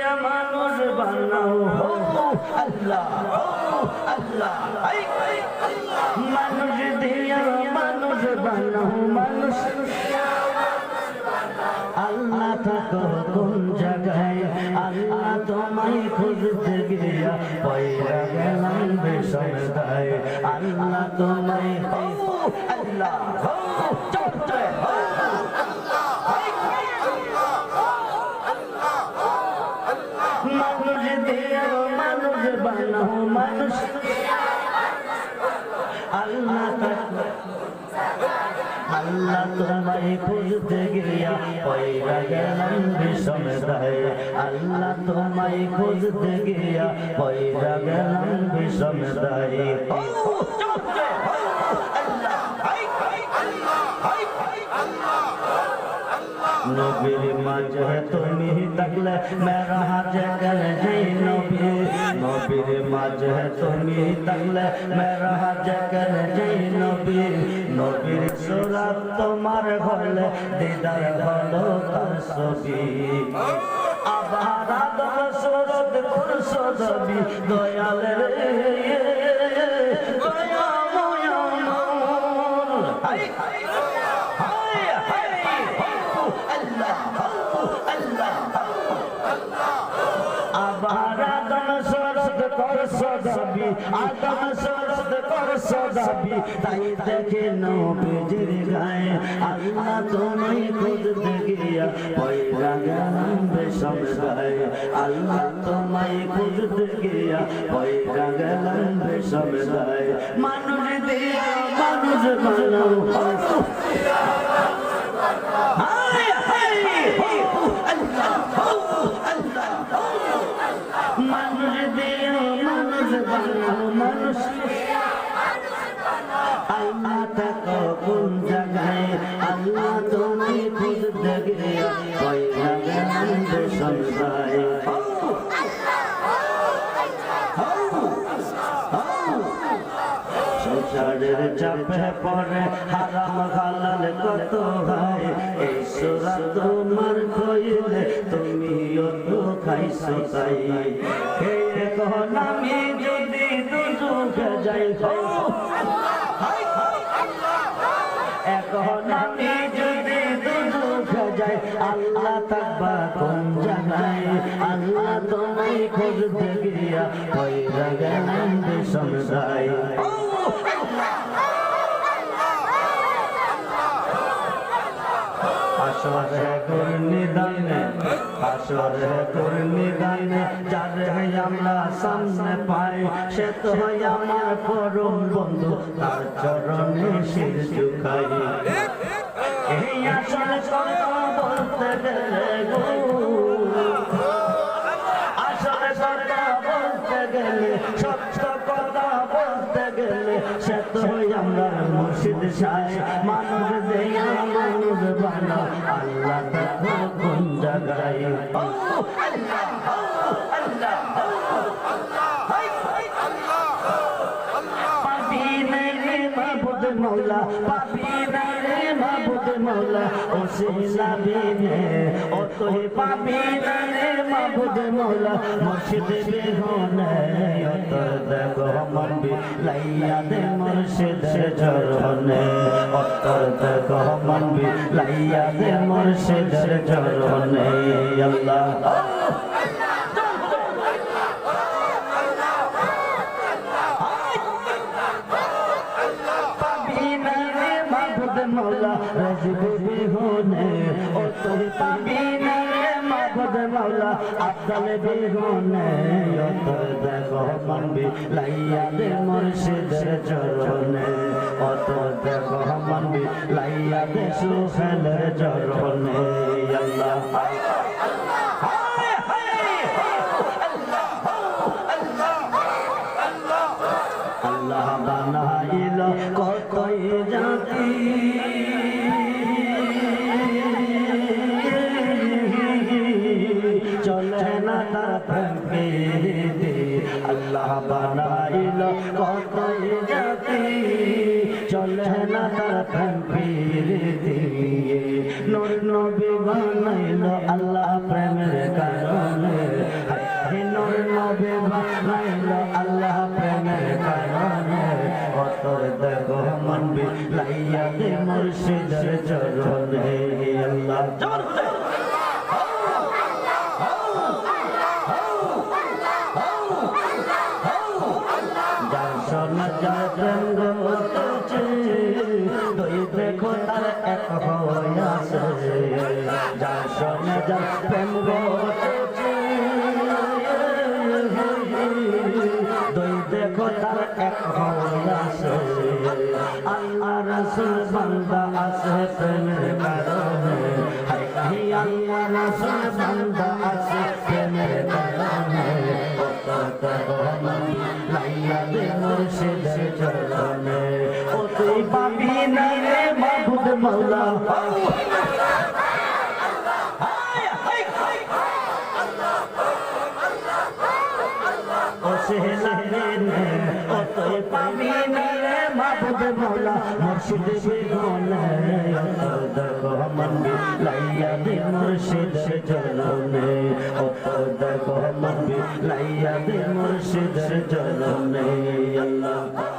দিয়া মানুষ বানাও। আল্লাহ আল্লাহ মানুষ দিয়া মানুষ বানাও। মানুষ আল্লাহ থাকো কোন জায়গায়, আল্লাহ তোমায় খুঁজতে গিয়া পয়রা গেলাম বিষম আল্লাহ তোমায় আল্লাহ। আল্লাহ তোমায় খুঁজতে গিয়া পয়রা গেলাম বিষম দায় আল্লাহ তোমায় খুঁজতে গিয়া পয়রা গেলাম বিষম দায় নবীর মাঝে তুমি থাকলে মেরা জগল জয় নবী নবীর মাঝে তুমি থাকলে মেরা জগল জয় নবী নবীর সুরাত তোমার হলে দিদার হলো তার ছবি আবার আদম সুরত খুরশদবি দয়াল রে দয়াময় মন হাই হাই হাই আল্লাহ আল্লাহ আবার আদম সরদ কর সদাবি আদম সরদ কর সদাবি তাই দেখে নবীজির গায়ে আল্লাহ তোমায় খুঁজতে গিয়া পয়রা গেলাম বেশম গায়ে আল্লাহ তোমায় খুঁজতে গিয়া পয়রা গেলাম গায়ে মানুষ আল্লাহ থাকো কোন জায়গায় আল্লাহ তুমি সুরা তোমার কইলে তুমিও তো খাইছো তাই। হে দুজুকে যাই এখন আমি যদি যাই আল্লাহ তোমায় খুঁজতে গিয়া কইরা গেলাম বিষম যায় আসরে করনি দানে আসরে করনি দানে যারে আমরা সামনে পাই, সে তো আমার তার চরণে শির ঝুঁকাই। এই কথা বলতে গেলে গো মুর্শিদ সাহেব মানুষ দেয়া মানুষ বানা। আল্লাহ দেখো কোন জায়গায়। মৌলা পাপি রে মৌলা, ও সিলাবিনে ও তোই পাপি রে মৌলা, মুর্শিদ বিহনে। ও মন লাইয়া দে মুর্শিদের চরণে ও তোর দেখো মন লাইয়া দে মুর্শিদের চরণে। আল্লাহ মৌলা রাজব বিহনে ও তোর পাবিনা রে মাহবুদ মৌলা আফদল বিহনে দেখো মনবি লাইয়া দে মুর্শিদের চরণে ও দেখো মনবি লাইয়া দে সুখেলের চরণে আল্লাহ আল্লাহ বানাইল কতই জাতি বানাইল কত জাতি চলে না তার ফের দিয়ে। নূর নবী বানাইল আল্লাহ প্রেমের কারণে। নূর নবী বানাইল আল্লাহ প্রেমের কারণে। অতর দেখো মন বিলাইয়া দে মুর্শিদের চরণে। আল্লাহ। দেখো তার এক হইয়াছে যার সোনা যার প্রেম গতেছে দেখো তার এক হইয়াছে আল্লাহ রসুল বান্দা আছে প্রেমের ও অত পাবি না রে মাহবুব মৌলা মুর্শিদ বিগনে ও তগমনি লাইয়া দে মুর্শিদের চরণে ও তগমনি লাইয়া দে মুর্শিদ চরণে আল্লাহ